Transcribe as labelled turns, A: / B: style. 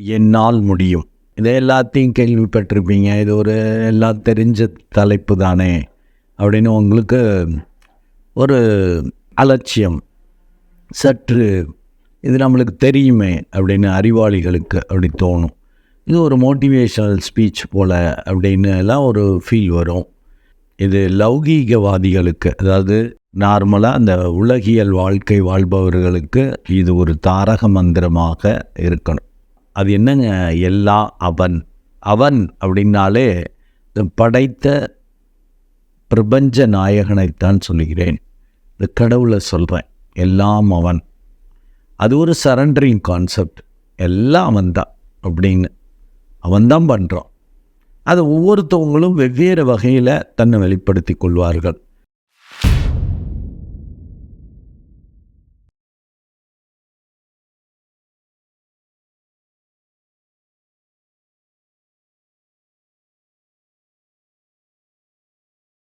A: என்னால் முடியும். இதை எல்லாத்தையும் கேள்விப்பட்டிருப்பீங்க. இது ஒரு எல்லாம் தெரிஞ்ச தலைப்பு தானே. அப்படின்னு உங்களுக்கு ஒரு அலட்சியம். சற்று இது நம்மளுக்கு தெரியுமே அப்படின்னு அறிவாளிகளுக்கு அப்படி தோணும். இது ஒரு மோட்டிவேஷனல் ஸ்பீச் போல் அப்படின்னு எல்லாம் ஒரு ஃபீல் வரும். இது லௌகீகவாதிகளுக்கு அதாவது நார்மலாக அந்த உலகியல் வாழ்க்கை வாழ்பவர்களுக்கு இது ஒரு தாரக மந்திரமாக இருக்கணும். அது என்னங்க? எல்லா அவன். அவன் அப்படின்னாலே படைத்த பிரபஞ்ச நாயகனைத்தான் சொல்லுகிறேன். இந்த கடவுளை சொல்கிறேன் எல்லாம் அவன். அது ஒரு சரண்டரிங் கான்செப்ட் எல்லாம் அவன் தான் அப்படின்னு அவன் தான் பண்ணுறான் அது ஒவ்வொருத்தவங்களும் வெவ்வேறு வகையில் தன்னை வெளிப்படுத்தி கொள்வார்கள்.